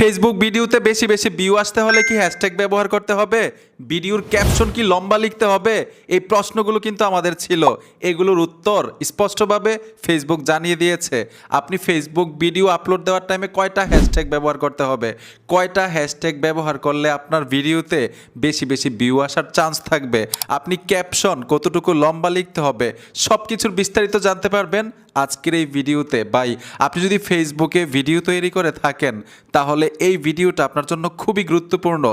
Facebook ভিডিওতে বেশি বেশি ভিউ আসতে হলে কি হ্যাশট্যাগ ব্যবহার করতে হবে? ভিডিওর ক্যাপশন কি লম্বা লিখতে হবে? এই প্রশ্নগুলো কিন্তু আমাদের ছিল। এগুলোর উত্তর স্পষ্টভাবে ফেসবুক জানিয়ে দিয়েছে। আপনি ফেসবুক ভিডিও আপলোড দেওয়ার টাইমে কয়টা হ্যাশট্যাগ ব্যবহার করতে হবে? কয়টা হ্যাশট্যাগ ব্যবহার করলে আপনার ভিডিওতে বেশি বেশি ভিউ আসার চান্স থাকবে? আপনি ক্যাপশন কতটুকু লম্বা লিখতে হবে? সব কিছুর বিস্তারিত জানতে পারবেন। আজকের এই ভিডিওতে বাই আপনি যদি ফেসবুকে ভিডিও তৈরি করে থাকেন, তাহলে এই ভিডিওটা আপনার জন্য খুবই গুরুত্বপূর্ণ।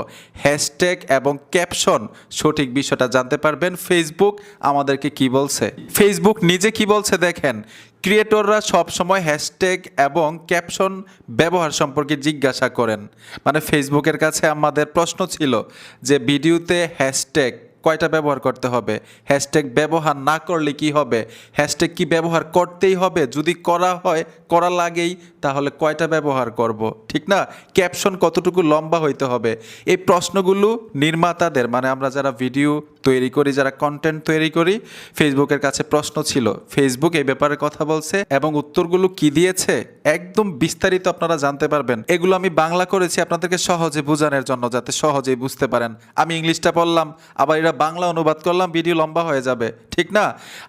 হ্যাশট্যাগ এবং ক্যাপশন সঠিক বিষয়টা জানতে পারবেন। ফেসবুক আমাদেরকে কি বলছে? ফেসবুক নিজে কি বলছে দেখেন ক্রিয়েটররা সবসময় হ্যাশট্যাগ এবং ক্যাপশন ব্যবহার সম্পর্কে জিজ্ঞাসা করেন। মানে ফেসবুকের কাছে আমাদের প্রশ্ন ছিল যে, ভিডিওতে হ্যাশট্যাগ কয়টা ব্যবহার করতে হবে? হ্যাশট্যাগ ব্যবহার না করলে কি হবে? হ্যাশট্যাগ কি ব্যবহার করতেই হবে? যদি করা হয়, করা লাগেই, তাহলে কয়টা ব্যবহার করব? ঠিক না? ক্যাপশন কতটুকু লম্বা হইতে হবে? এই প্রশ্নগুলো নির্মাতাদের মানে আমরা যারা ভিডিও তৈরি করি, যারা কন্টেন্ট তৈরি করি ফেসবুকের কাছে প্রশ্ন ছিল ফেসবুক এই ব্যাপারে কথা বলছে এবং উত্তরগুলো কি দিয়েছে, একদম বিস্তারিত আপনারা জানতে পারবেন। এগুলো আমি বাংলা করেছি আপনাদেরকে সহজে বোঝানোর জন্য, যাতে সহজেই বুঝতে পারেন। আমি ইংলিশটা পড়লাম, আবার এরা বাংলা অনুবাদ করলাম, ভিডিও লম্বা হয়ে যাবে, ঠিক না?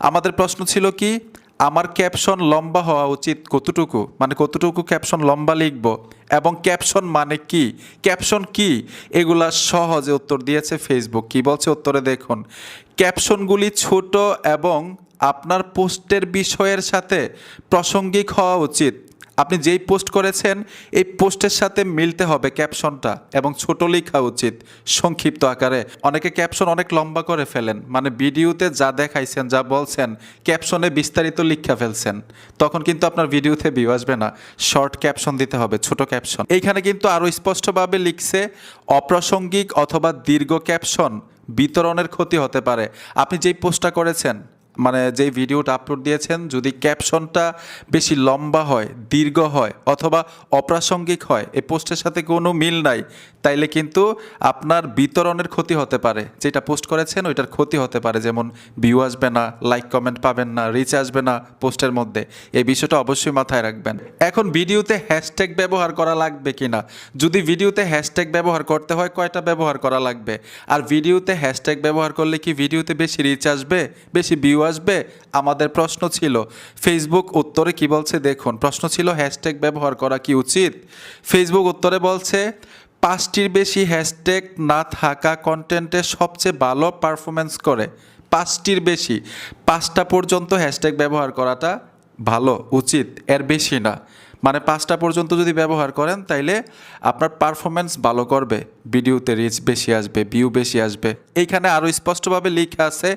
আমাদের প্রশ্ন ছিল কি আমার ক্যাপশন লম্বা হওয়া উচিত কতটুকু? মানে কতটুকু ক্যাপশন লম্বা লিখব? এবং ক্যাপশন মানে কি? ক্যাপশন কি? এগুলা সহজে উত্তর দিয়েছে ফেসবুক কি বলছে উত্তরে দেখুন। ক্যাপশনগুলি ছোট এবং আপনার পোস্টের বিষয়ের সাথে প্রাসঙ্গিক হওয়া উচিত। আপনি যেই পোস্ট করেছেন, এই পোস্টের সাথে মিলতে হবে ক্যাপশনটা এবং ছোট লেখা উচিত, সংক্ষিপ্ত আকারে। অনেকে ক্যাপশন অনেক লম্বা করে ফেলেন মানে ভিডিওতে যা দেখাইছেন, যা বলছেন, ক্যাপশনে বিস্তারিত লিখা ফেলছেন। তখন কিন্তু আপনার ভিডিওতে ভিউ আসবে না। শর্ট ক্যাপশন দিতে হবে, ছোট ক্যাপশন এইখানে কিন্তু আরও স্পষ্টভাবে লিখছে, অপ্রাসঙ্গিক অথবা দীর্ঘ ক্যাপশন বিতরণের ক্ষতি হতে পারে। আপনি যেই পোস্টটা করেছেন মানে যেই ভিডিওটা আপলোড দিয়েছেন, যদি ক্যাপশনটা বেশি লম্বা হয়, দীর্ঘ হয়, অথবা অপ্রাসঙ্গিক হয়, এই পোস্টের সাথে কোনো মিল নাই, তাইলে কিন্তু আপনার বিতরণের ক্ষতি হতে পারে। যেটা পোস্ট করেছেন, ওইটার ক্ষতি হতে পারে। যেমন ভিউ আসবে না লাইক কমেন্ট পাবেন না রিচ আসবে না পোস্টের মধ্যে। এই বিষয়টা অবশ্যই মাথায় রাখবেন। এখন ভিডিওতে হ্যাশট্যাগ ব্যবহার করা লাগবে কি না যদি ভিডিওতে হ্যাশট্যাগ ব্যবহার করতে হয়, কয়টা ব্যবহার করা লাগবে? আর ভিডিওতে হ্যাশট্যাগ ব্যবহার করলে কি ভিডিওতে বেশি রিচ আসবে, বেশি ভিউ আসবে? আমাদের প্রশ্ন ছিল। ফেসবুক উত্তরে কি বলছে? দেখুন, প্রশ্ন ছিল হ্যাশট্যাগ ব্যবহার করা কি উচিত? ফেসবুক উত্তরে বলছে, পাঁচটির বেশি হ্যাশট্যাগ না থাকা কন্টেন্টে সবচেয়ে ভালো পারফরমেন্স করে। পাঁচটির বেশি। পাঁচটা পর্যন্ত হ্যাশট্যাগ ব্যবহার করাটা ভালো, উচিত। এর বেশি না। মানে পাঁচটা পর্যন্ত যদি ব্যবহার করেন, তাইলে আপনার পারফরমেন্স ভালো করবে, ভিডিওতে রিচ বেশি আসবে ভিউ বেশি আসবে। এইখানে আরও স্পষ্টভাবে লেখা আছে,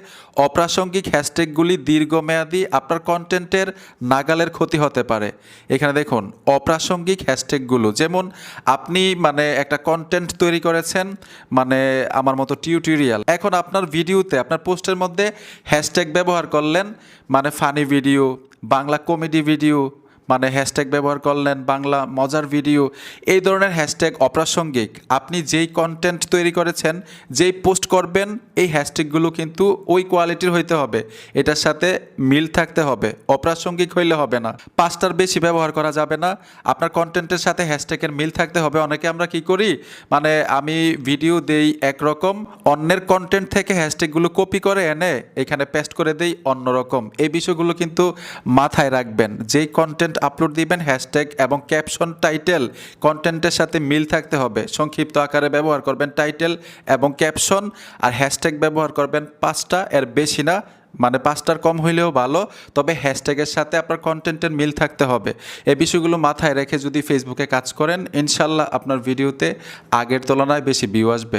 অপ্রাসঙ্গিক হ্যাশট্যাগুলি দীর্ঘমেয়াদী আপনার কন্টেন্টের নাগালের ক্ষতি হতে পারে। এখানে দেখুন, অপ্রাসঙ্গিক হ্যাশট্যাগুলো যেমন আপনি মানে একটা কন্টেন্ট তৈরি করেছেন মানে আমার মতো টিউটোরিয়াল এখন আপনার ভিডিওতে, আপনার পোস্টের মধ্যে হ্যাশট্যাগ ব্যবহার করলেন মানে funny video Bangla comedy video মানে হ্যাশট্যাগ ব্যবহার করলেন, বাংলা মজার ভিডিও এই ধরনের হ্যাশট্যাগ অপ্রাসঙ্গিক। আপনি যেই কন্টেন্ট তৈরি করেছেন, যেই পোস্ট করবেন, এই হ্যাশট্যাগুলো কিন্তু ওই কোয়ালিটির হইতে হবে। এটার সাথে মিল থাকতে হবে, অপ্রাসঙ্গিক হইলে হবে না। পাঁচটার বেশি ব্যবহার করা যাবে না। আপনার কন্টেন্টের সাথে হ্যাশট্যাগের মিল থাকতে হবে। অনেকে আমরা কি করি মানে আমি ভিডিও দেই একরকম, অন্যের কন্টেন্ট থেকে হ্যাশট্যাগুলো কপি করে এনে এখানে পেস্ট করে দেই অন্যরকম। এই বিষয়গুলো কিন্তু মাথায় রাখবেন। যেই কন্টেন্ট আপলোড দিবেন হ্যাশট্যাগ এবং ক্যাপশন টাইটেল কন্টেন্টের সাথে মিল থাকতে হবে। সংক্ষিপ্ত আকারে ব্যবহার করবেন টাইটেল এবং ক্যাপশন আর হ্যাশট্যাগ ব্যবহার করবেন পাঁচটা, এর বেশি না মানে পাঁচটার কম হইলেও ভালো, তবে হ্যাশট্যাগের সাথে আপনার কন্টেন্টের মিল থাকতে হবে। এই বিষয়গুলো মাথায় রেখে যদি ফেসবুকে কাজ করেন, ইনশাল্লাহ আপনার ভিডিওতে আগের তুলনায় বেশি ভিউ আসবে।